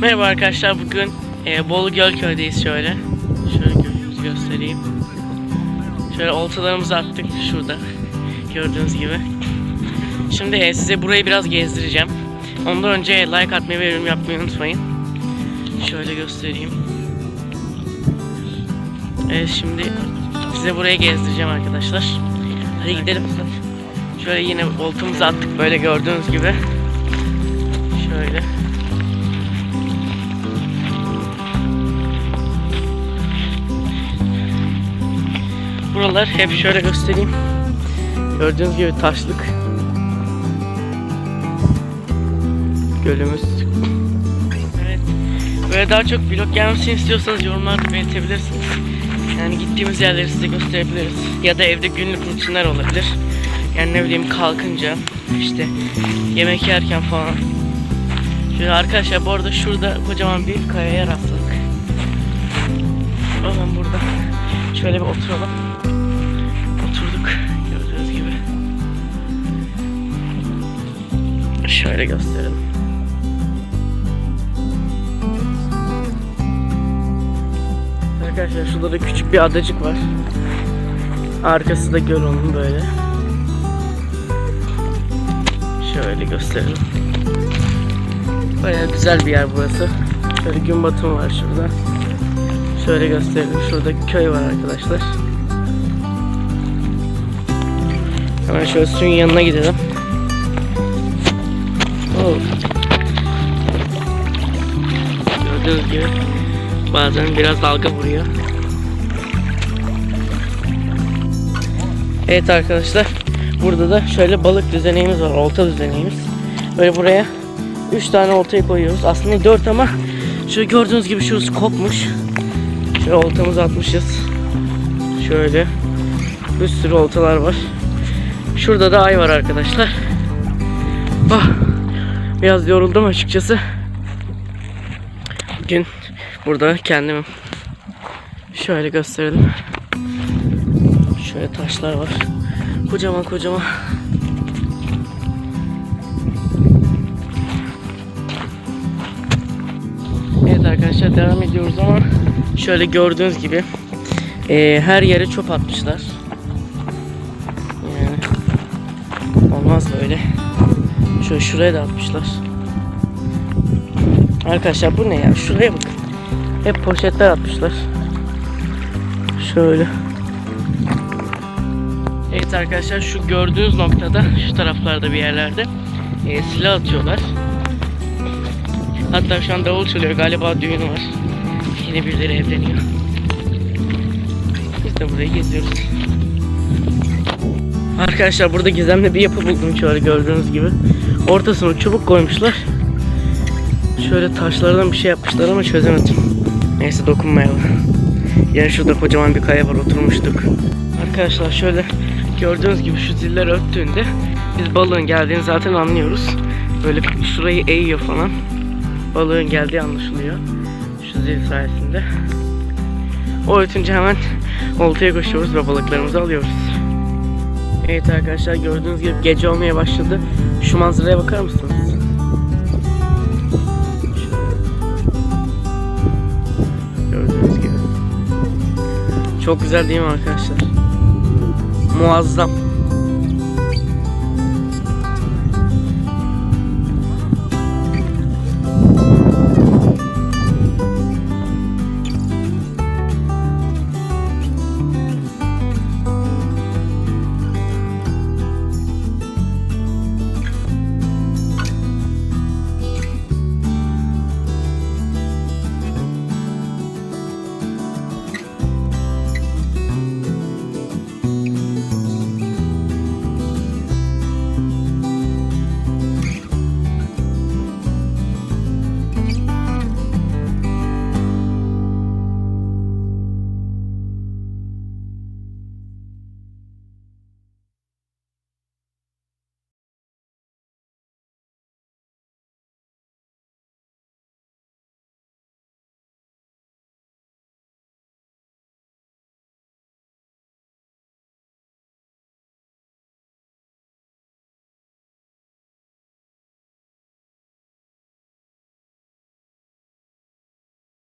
Merhaba arkadaşlar bugün e, Bolu Gölköy'deyiz şöyle. Şöyle gö- göstereyim. Şöyle oltalarımızı attık şurada. Gördüğünüz gibi. Şimdi e, size burayı biraz gezdireceğim. Ondan önce like atmayı ve yorum yapmayı unutmayın. Şöyle göstereyim. Evet şimdi size burayı gezdireceğim arkadaşlar. Hadi gidelim. Şöyle yine oltamızı attık böyle gördüğünüz gibi. Buralar hep şöyle göstereyim. Gördüğünüz gibi taşlık. Gölümüz. Evet. Böyle daha çok vlog gelmesini istiyorsanız yorumlarda belirtebilirsiniz. Yani gittiğimiz yerleri size gösterebiliriz. Ya da evde günlük rutinler olabilir. Yani ne bileyim kalkınca işte yemek yerken falan. Şöyle arkadaşlar bu arada şurada kocaman bir kayaya rastladık. Hemen burada. Şöyle bir oturalım. Oturduk gördüğünüz gibi. Şöyle gösterelim. Arkadaşlar şurada da küçük bir adacık var. Arkası da göl onun böyle. Şöyle gösterelim. Baya güzel bir yer burası. Şöyle gün batımı var şurada. Şöyle gösterelim. Şurada köy var arkadaşlar. Hemen şöyle suyun yanına gidelim. Oo. Gördüğünüz gibi bazen biraz dalga vuruyor. Evet arkadaşlar. Burada da şöyle balık düzeneğimiz var. Olta düzeneğimiz. Böyle buraya 3 tane oltayı koyuyoruz. Aslında 4 ama şöyle gördüğünüz gibi şurası kopmuş. Şöyle oltamızı atmışız. Şöyle bir sürü oltalar var. Şurada da ay var arkadaşlar. Ah, biraz yoruldum açıkçası. Bugün burada kendimi şöyle gösterelim. Şöyle taşlar var. Kocaman kocaman. Evet arkadaşlar devam ediyoruz ama şöyle gördüğünüz gibi eee, her yere çöp atmışlar. Olmaz böyle. Şöyle şuraya da atmışlar. Arkadaşlar bu ne ya? Şuraya bakın. Hep poşetler atmışlar. Şöyle. Evet arkadaşlar şu gördüğünüz noktada şu taraflarda bir yerlerde eee, silah atıyorlar. Hatta şu an davul çalıyor. Galiba düğün var. Yine birileri evleniyor. Biz de burayı geziyoruz. Arkadaşlar burada gizemli bir yapı buldum şöyle gördüğünüz gibi. Ortasına çubuk koymuşlar. Şöyle taşlardan bir şey yapmışlar ama çözemedim. Neyse dokunmayalım. Yani şurada kocaman bir kaya var oturmuştuk. Arkadaşlar şöyle gördüğünüz gibi şu ziller öttüğünde biz balığın geldiğini zaten anlıyoruz. Böyle şurayı eğiyor falan balığın geldiği anlaşılıyor. Şu zil sayesinde. O ötünce hemen oltaya koşuyoruz ve balıklarımızı alıyoruz. Evet arkadaşlar gördüğünüz gibi gece olmaya başladı. Şu manzaraya bakar mısınız? Gördüğünüz gibi. Çok güzel değil mi arkadaşlar? Muazzam.